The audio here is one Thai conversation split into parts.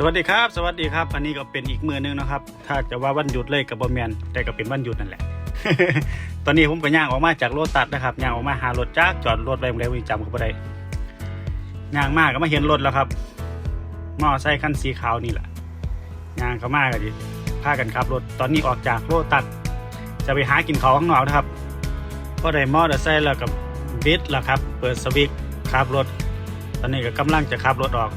สวัสดีครับ สวัสดีครับ อันนี้ก็เป็นอีกมือหนึงนะครับ ถ้าจะว่าวันหยุดเลยกับบอมแมนแต่ก็เป็นวันหยุดนั่นแหละ ตอนนี้ผมก็ย่างออกมาจากโรตัดนะครับย่างออกมาหารถจักรจอดรถไว้แรมวิจำเขาบ่ได้ย่างมากก็มาเห็นรถแล้วครับมอไซค์คันสีขาวนี่แหละย่างเขามากกันดิพากันขับรถตอนนี้ออกจากโรตัด จะไปหากินเขาข้างนอกนะครับก็ได้มอเตอร์ไซค์แล้วกับบิดแล้วครับ เปิดสวิตช์ขับรถ ตอนนี้ก็กำลังจะขับรถออก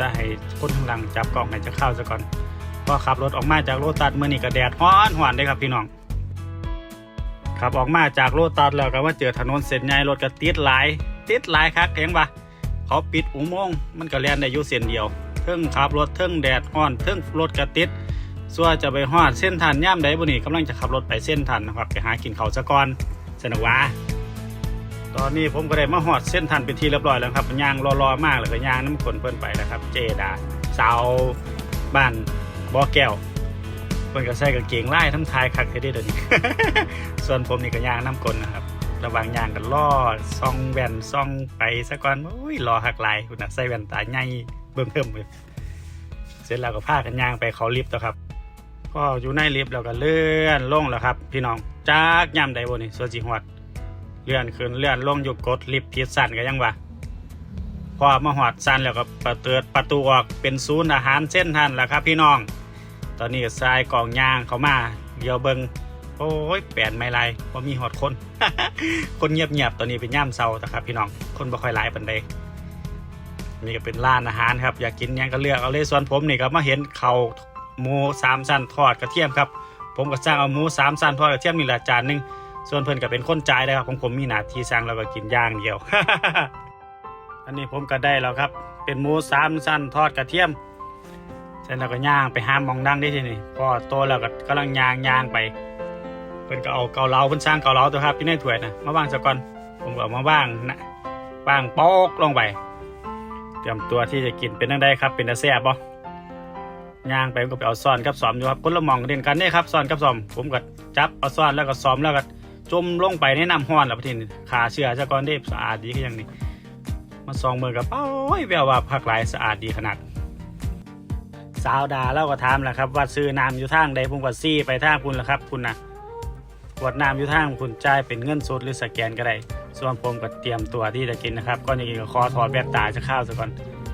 จะให้คนข้างหลังจับกล้องให้จะเข้าซะก่อนพอขับรถออกมาจากโรตัสเมื่อนี้ก็แดดร้อนหวานเลยครับพี่น้องขับออกมาจากโรตัสแล้วก็มาเจอถนนเส้นใหญ่รถก็ติดหลายติดหลายคักเห็นปะเขาปิดอุโมงค์มันก็แล่นได้อยู่เส้นเดียวเทิงขับรถเทิงแดดร้อนเทิงรถก็ติดส่วนจะไปฮอดเส้นทันย่ามใดบุนี่กำลังจะขับรถไปเส้นทันนะครับไปหากินเขาซะก่อนสนุกวะ ตอนนี้ผมก็ได้มาหอดเส้นทันเป็นที่เรียบร้อยแล้วครับยางรอๆมากเลยก็ยางน้ำขนเพิ่นไปนะครับ เจดาสาวบ้านบ่อแก้วเพิ่นก็ใส่กางเกงไล่ทั้งทายคักเท่เด้เดี๋ยวนี้ส่วนผมนี่ก็ยางน้ำกลนะครับ ระหว่างยางกันล่อซองแว่นซองไปซะก่อนโอ้ยรอหักลายคุณนะใส่แว่นตาใหญ่เบิ่งเพิ่มเลยเสร็จแล้วก็พากันยางไปเขาลิฟต์แล้วครับก็อยู่ในลิฟต์แล้วก็เลื่อนลงแล้วครับ พี่น้องจากย่ำใดบ่นี่ส่วนสิฮอด ลื่อนขึ้นเลื่อนลงอยู่กดลิฟต์ผิดสั่นก็ยังวะพอมาหอดสั่นแล้วก็ประเติดประตูออกเป็นศูนย์อาหารเส้นทันแล้วครับพี่น้อง ตอนนี้ก็ทรายกองยางเขามาเดี๋ยวเบิงโอ้ยแปลนไม่ไรพอมีหอดคน คนเงียบๆตอนนี้เป็นย่ามเซาแต่ครับ พี่น้องคนบ่ค่อยหลายปันใดนี่ก็เป็นร้านอาหารครับ อยากกินยังก็เลือกเอาเลยส่วนผมนี่ก็มาเห็นเขาหมูสามชั้นทอดกระเทียมครับ ผมก็สั่งเอาหมูสามชั้นทอดกระเทียมนี่แหละจานหนึ่ง ส่วนเพิ่นก็เป็นคนจ่ายนะครับของผมมีหน้าที่สั่งแล้วก็กินย่างเดียว อันนี้ผมก็ได้แล้วครับ เป็นหมูสามสั้นทอดกระเทียมเสร็จแล้วก็ย่างไปห้ามมองดังได้ทีนี่พอโตแล้วก็กำลังย่างย่างไปเพิ่นก็เอาเกาเหลาเพิ่นสร้างเกาเหลาตัวครับที่ในถ้วยนะมาว่างซะก่อนผมก็เอามาว่างนะว่างโป๊กลงไปเตรียมตัวที่จะกินเป็นยังไงครับ เป็นตาแซ่บบ่ย่าง ไปก็ไปเอาซ่อนกับซ้อมอยู่ครับคนละมองเด่นกันนี่ครับซ่อนกับซ้อม ผมก็จับเอาซ่อนแล้วก็ซ้อมแล้วก็ จมลงไปในน้ำห้อนแล้วพอทีนี้ขาเชื่อซะก่อนได้สะอาดดีก็ยังนี่มาซองมือกับเป้าโอ้ยแววว่าผักหลายสะอาดดีขนาด สาวดาแล้วก็ถามแหละครับ ว่าซื้อน้ำอยู่ทางใดผมก็ซี่ไปทางคุณละครับ คุณนะขวดน้ำอยู่ทางคุณจ่ายเป็นเงินสดหรือสแกนก็ได้ ส่วนผมก็เตรียมตัวที่จะกินนะครับก่อนจะกินก็ขอถอดแว่นตาจะข้าวซะก่อน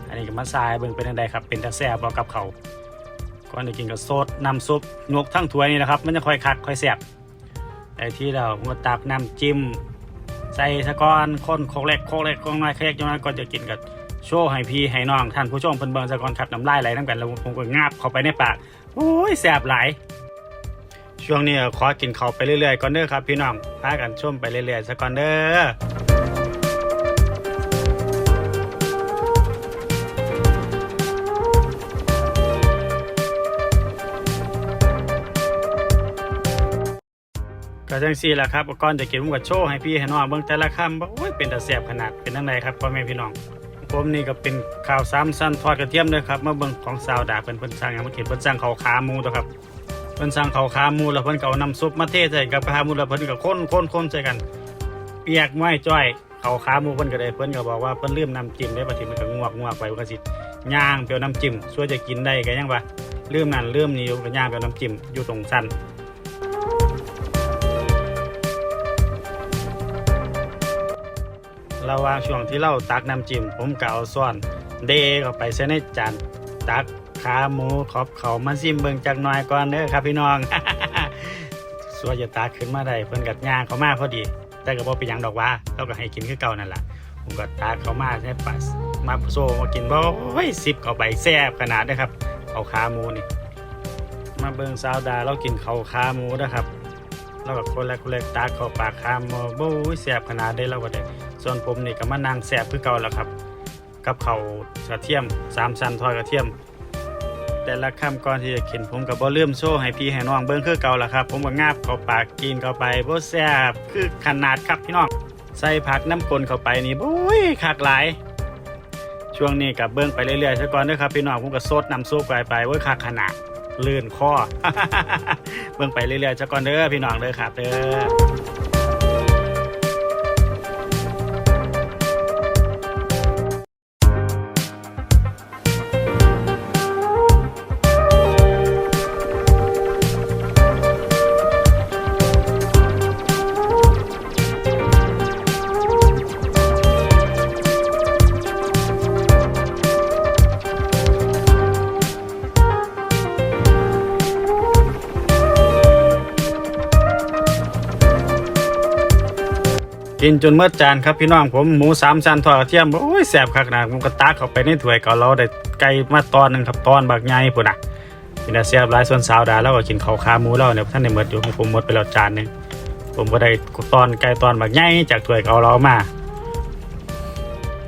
อันนี้ก็มาทรายเบิ่งเป็นยังไงครับ เป็นตะแซ่บบ่กับเขาก่อนจะกินก็ซดน้ำซุปงกทั้งถ้วยนี่นะครับ มันจะค่อยคักค่อยแซ่บ ไอ้ที่เรามาตักน้ำจิ้ม ใส่สะก้อนคนโคกเล็กโคกเล็กโคกน้อยโคกเล็กจังนั้นก่อนจะกินกับโชว์ให้พี่ให้น้องท่านผู้ชมเพิ่นเบิ่งสะก้อนครับน้ำลายไหลน้ำกันแล้วผมก็งาบเข้าไปในปากโอ้ยแสบหลายช่วงนี้ขอกินข้าวไปเรื่อยๆก่อนเด้อครับ พี่น้องพากันชมไปเรื่อยๆสะก่อนเด้อ ก็จังซี่แหละครับก่อนจะกินผมก็โชว์ให้พี่ให้น้องเบิ่งแต่ละคำว่าโอ้ยเป็นตาแสบขนาดเป็นจังไดครับพ่อแม่พี่น้อง ผมนี่ก็เป็นข้าวสามสั้นทอดกระเทียมเลยครับมาเบิ่งของสาวดาเพิ่นเพิ่นสั่งหยังมากินเพิ่นสั่งเขาขาหมูตัวครับเพิ่นสั่งเขาขาหมูแล้วเพิ่นก็เอาน้ำซุปมาเทใส่กับขาหมูแล้วเพิ่นก็คนคนคนใส่กัน เปียกไม่จ้อยเขาขาหมูเพิ่นก็ได้เพิ่นก็บอกว่าเพิ่นลืมน้ำจิ้มได้บัดนี้มันก็งวกงวกไปมันก็สิย่างเปียวน้ำจิ้มช่วยจะกินได้ก็ยังว่าลืมนั่นลืมนี่ก็ย่างเปียวน้ำจิ้มอยู่ตรงสั้น ระหว่างช่วงที่เราตักน้ำจิ้มผมก็เอาซ้อน เดเข้าไปใส่ในจานตักขาหมูขอบเขามาซิมเบิ่งจักหน่อยก่อนเด้อครับพี่น้องส่วนจะตักขึ้นมาได้เพิ่นกัดย่างเขามาพอดี แต่ก็บ่เป็นหยังดอกว่าเราก็ให้กินคือเก่านั่นล่ะผมก็ตักเขามาใส่ปัสมาโซมากินบ่โอ้ยสิบเข้าไปแซ่บขนาดเด้อครับเขาขาหมูนี่มาเบิ่งสาวดาเรากินเขาขาหมูนะครับเราก็คนแรกคนแรกตักเข้าปากขาหมูบ่อุ้ยแซ่บขนาดได้เราก็ได้ ส่วนผมนี่ก็มานั่งแสบคือเก่าแล้วครับ กับเขากระเทียมสามชั้นทอดกระเทียม แต่ละคำก่อนที่จะกินผมกับบ่เริ่มโซ่ให้พี่ให้น้องเบิ้งคือเก่าแล้วครับ ผมก็งาบเข้าปากกินเข้าไปบ่แซ่บคือขนาดครับพี่น้องใส่ผักน้ำกลนเข้าไปนี่บุ้ยคักหลาย ช่วงนี้กับเบิ้งไปเรื่อยๆซะก่อนเด้อครับพี่น้องผมก็ซดน้ำซุปไปไปเว้ยคักขนาดลื่นคอเบิ่งไปเรื่อยๆซะก่อนเด้อพี่น้องเด้อครับเด้อ กินจนเมื่อจานครับพี่น้องผมหมูสามชั้นทอดกระเทียมโอ้ยแสบคักนะผมก็ตักเข้าไปในถ้วยก็เราได้ไก่มาตอนหนึ่งครับตอนบักใหญ่พุ่นน่ะมีแต่แซบหลายส่วนสาวดาแล้วก็กินข้าวขาหมูแล้วเนี่ยท่านได้หมดอยู่ของผมหมดไปแล้วจานหนึงผมก็ได้ตอนไก่ตอนบักใหญ่จากถ้วยก็เอาเรามา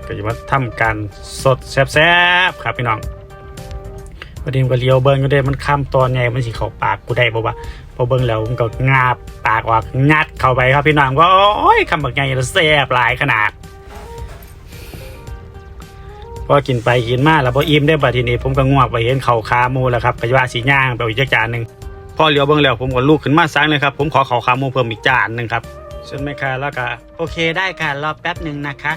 ก็จะมาทำการสดแซ่บๆครับพี่น้องพอดีมันก็เลียวเบิ้งก็ได้มันข้ามตอนไงมันสิเข้าปาก กูได้บ่วะพอเบิ้งแล้วมันก็งาบปากออกงัดเข้าไปครับพี่น้องก็โอ้ยคำบักไงแล้วแซ่บหลายขนาดพอกินไปกินมาแล้วพออิ่มได้บัดทีนี้ผมก็งวกไปเห็นเข่าขามูแล้วครับไปว่าสีย่างไปอีกจานหนึ่งพอเลียวเบิ้งแล้วผมก็ลุกขึ้นมาซังเลยครับผมขอเข่าขามูเพิ่มอีกจานหนึ่งครับส่วนแม่ค้าแล้วก็โอเคได้ค่ะรอแป๊บหนึ่งนะคะ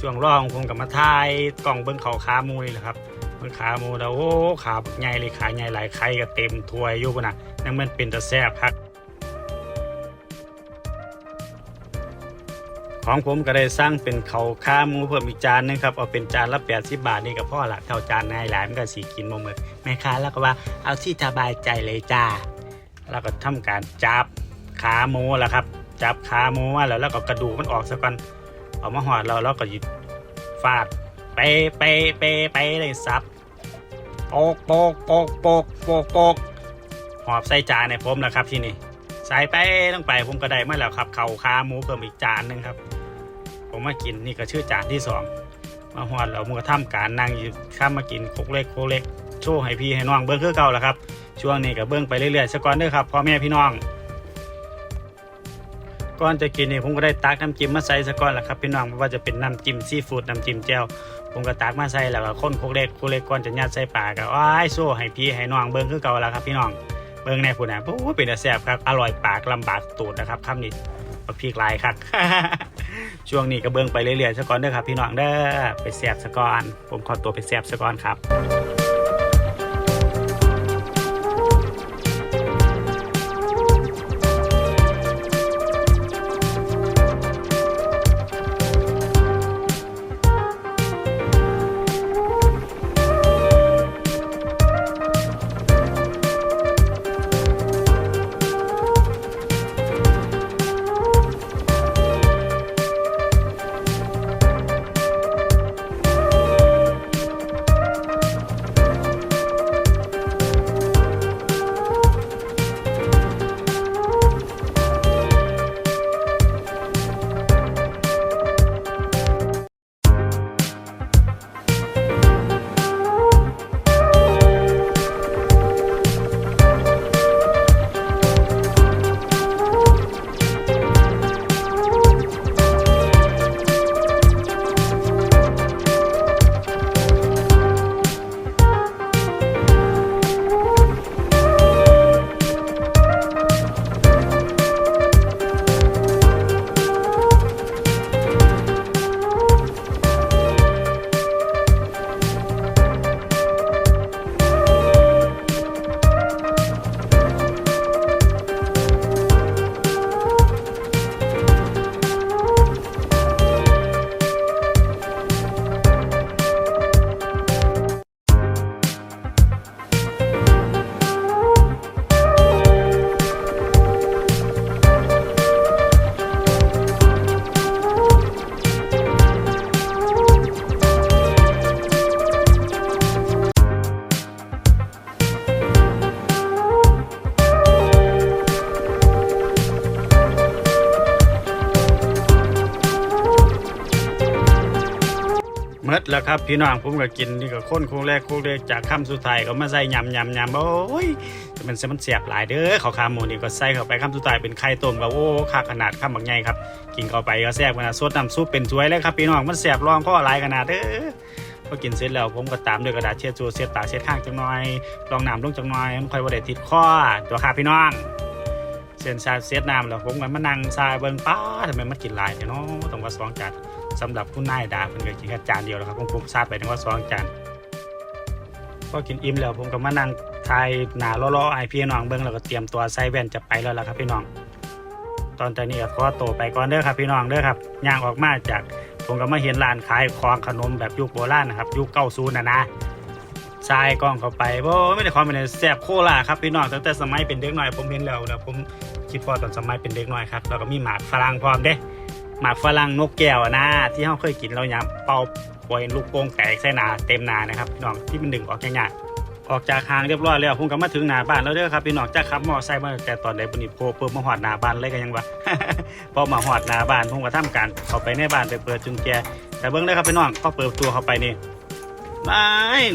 ช่วงรองผมกับมาทายกล่องเบิ้งเข่าขามูนี่แหละครับ เบิ้งขาหมูแล้วโอ้ขาบักใหญ่เลยขาใหญ่หลายไข่ก็เต็มถ้วยอยู่พุ่นน่ะนั่นมันเป็นตะแซ่บครับของผมก็ได้สร้างเป็นเขาข้าหมูเพิ่มอีกจานนึงครับเอาเป็นจานละ80บาทนี่กับพ่อละเท่าจานนายหลายมันก็สีกินบ่หมดแม่ค้าแล้วก็ว่าเอาที่สบายใจเลยจ้า แล้วก็ทำการจับขาหมูแหละครับ จับขาหมูมาแล้วแล้วก็กระดูกมันออกซะก่อนเอามาหอดเราแล้วก็หยิบฟาด ไปไปไปไปเลยซับโปกโปกโปกโปกโปกโปกหอบใส่จานในผมแล้วครับที่นี่ใส่ไปต้องไปผมก็ได้มาแล้วครับเข่าขาหมูเพิ่มอีกจานหนึ่งครับ ผมมากินนี่ก็ชื่อจานที่สองมาหอดเรามือทำการนั่งอยู่ข้ามมากินโคกเล็กโคกเล็กโชว์ให้พี่ให้น้องเบิ้งคือเก่าแล้วครับ ช่วงนี้ก็เบิ้งไปเรื่อยๆสกก่อนเด้อครับพ่อแม่พี่น้องก่อนจะกินนี่ผมก็ได้ตักน้ำจิ้มมาใส่ซะก่อนแหละครับพี่น้องไม่ว่าจะเป็นน้ำจิ้มซีฟู้ดน้ำจิ้มแจ่ว ผมก็ตักมาใส่แล้วก็คนโคกเล็กโคกเล็กก่อนจะยัดใส่ปากก็อ้ายโซ่ให้พี่ให้น้องเบิ้งคือเก่าแล้วครับพี่น้องเบิ้งในผู้น่ะโอ้เป็นแต่แซ่บครับอร่อยปากลำบากตูดนะครับคำนี้บักพีกลายครับช่วงนี้ก็เบิ้งไปเรื่อยๆสะก่อนเด้อครับพี่น้องเด้อไปแซ่บสะก่อนผมขอตัวไปแซ่บสะก่อนครับ ดแล้วครับ พี่น้องผมก็กินนี่ก็ค้นโค้งแรกโค้งแรกจากคำสุดท้ายก็มาใส่ยำยำยำโอ้ยมันเสมันเสียบหลายเด้อเขาวขาหมูนี่ก็ใส่เข้าไปคำสุดท้ายเป็นไข่ต้มก็โอ้ค่าขนาดคำบางใหญ่ครับ กินเข้าไปก็แซ่บขนาดสดน้ำซุปเป็นสวยเลยครับพี่น้องมันเสียบรองข้อหลายขนาดเด้อพอกินเสร็จแล้วผมก็ตามด้วยกระดาษเช็ดตัวเช็ดปาเช็ดข้างจังหน่อยลองน้ำลงจังหน่อยมันค่อยบ่าได้ติดข้อตัวค่ะพี่น้องเส้นชาเสียดน้ำแล้วผมก็มานั่งทราเบิ่งป้าทำไมมันกินหลายเนาะต้องว่าสองจาน สำหรับคุณนายดาเพิ่นก็กินแค่จานเดียวแล้วครับผมผมซาดไปถึงว่าสองจานพอกินอิ่มแล้วผมก็มานั่งทายหน้าล้อๆไอพี่น้องเบิ่งแล้วก็เตรียมตัวใส่แว่นจะไปแล้วล่ะครับพี่น้อง ตอนตอนี้ก็ขอตัวไปก่อนเด้อครับพี่น้องเด้อครับย่างออกมาจากผมก็มาเห็นร้านขายของขนมแบบยุคโบราณนะครับยุคเก้าศูนย์นะนะทรายกล้องเข้าไปโอ้ไม่ได้ความเป็นแซ่บโคล่าครับพี่น้องตั้งแต่สมัยเป็นเด็กน้อยผมเห็นแล้วนะผมคิดพอตอนสมัยเป็นเด็กน้อยครับแล้วก็มีหมากฝรั่งพร้อมเด้ หมากฝรั่งนกแก้วนะ ที่เราเคยกินเรายามเป่าปล่อยลูกโป่งแตกใส่หนาเต็มหนานะครับพี่น้องที่มันดึงออกง่ายออกจากทางเรียบร้อยแล้วผมก็มาถึงหน้าบ้านแล้วเด้อครับพี่น้องจากขับมอไซค์มาแต่ตอนใดบุญนิโพเปิดมาหอดหน้าบ้านเลยกันยังวะพอมาหอดหน้าบ้านผมก็ทำการเข้าไปในบ้านไปเปิดจุญแจแต่เบิ้งเลยครับพี่น้องพอเปิดตัวเข้าไปนี่ไม่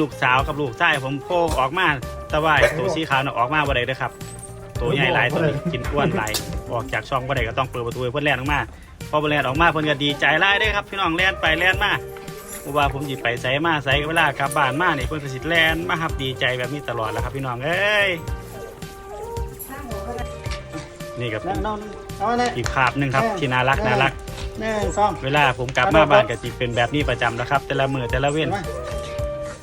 ลูกสาวกับลูกชายผมโผล่ออกมาต่ว่าไอ้ตัวสีขาวน่ะออกมาบ่ได้เด้อครับ ตัวใหญ่หลายตัวนี้กินอ้วนหลายออกจากช่องบ่ได้ก็ต้องเปิดประตูให้เพื่อนแล่นออกมาพอเพื่อนแล่นออกมาเพื่อนก็ดีใจหลายเด้อครับพี่น้องแล่นไปแล่นมาเพราะว่าผมหยิบไปใส่มาใส่เวลากลับบ้านมานี่เพื่อนก็สิแล่นมาครับดีใจแบบนี้ตลอดแล้วครับพี่น้องเอ้ยนี่กับนั่งนอนเอาเลยอีกภาพหนึ่งครับที่น่ารักน่ารักหนึ่งสองเวลาผมกลับมาบ้านก็จะเป็นแบบนี้ประจำนะครับ แต่ละมือแต่ละเว้น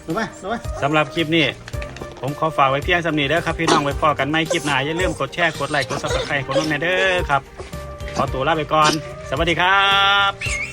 ดูไหมดูไหมสำหรับคลิปนี้ ผมขอฝากไว้เพียงสำนีเด้อครับพี่น้องไว้พอกันไม่คลิปหน้าอย่าลืมกดแชร์กดไลค์กดซับสไครต์กดน้องแนเด้อครับ ขอตัวลาไปก่อน สวัสดีครับ